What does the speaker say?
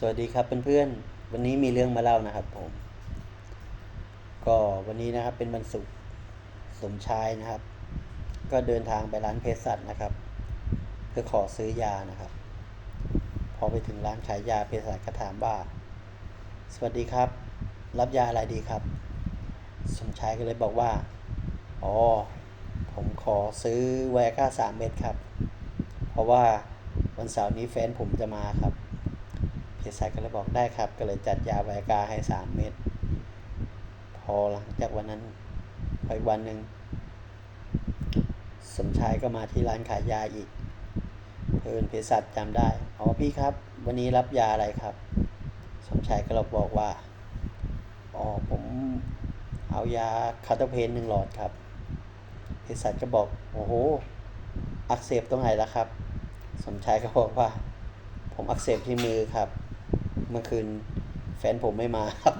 สวัสดีครับเพื่อนๆ วันนี้มีเรื่องมาเล่านะครับผม ก็วันนี้นะครับเป็นวันศุกร์สมชายนะครับ ก็เดินทางไปร้านเภสัชนะครับ เพื่อขอซื้อยานะครับ พอไปถึงร้านขายยาเภสัชก็ถามว่า สวัสดีครับ รับยาอะไรดีครับ สมชายก็เลยบอกว่าอ๋อผมขอซื้อไวอาก้าสามเม็ดครับ เพราะว่าวันเสาร์นี้แฟนผมจะมาครับ เภสัชก็เลยบอกได้ครับ ก็เลยจัดยาไวกาให้สามเม็ดพอหลังจากวันนั้นพออีกวันหนึ่งสมชายก็มาที่ร้านขายยาอีกเพิ่นเภสัชจำได้อ๋อพี่ครับ วันนี้รับยาอะไรครับ สมชายก็เลยบอกว่าอ๋อผมเอายาคาร์โตเพนหนึ่งหลอดครับเภสัชก็บอกโอ้โหอักเสบตรงไหนล่ะครับ สมชายก็บอกว่า ผมอักเสบที่มือครับ เมื่อคืนแฟนผมไม่มาครับ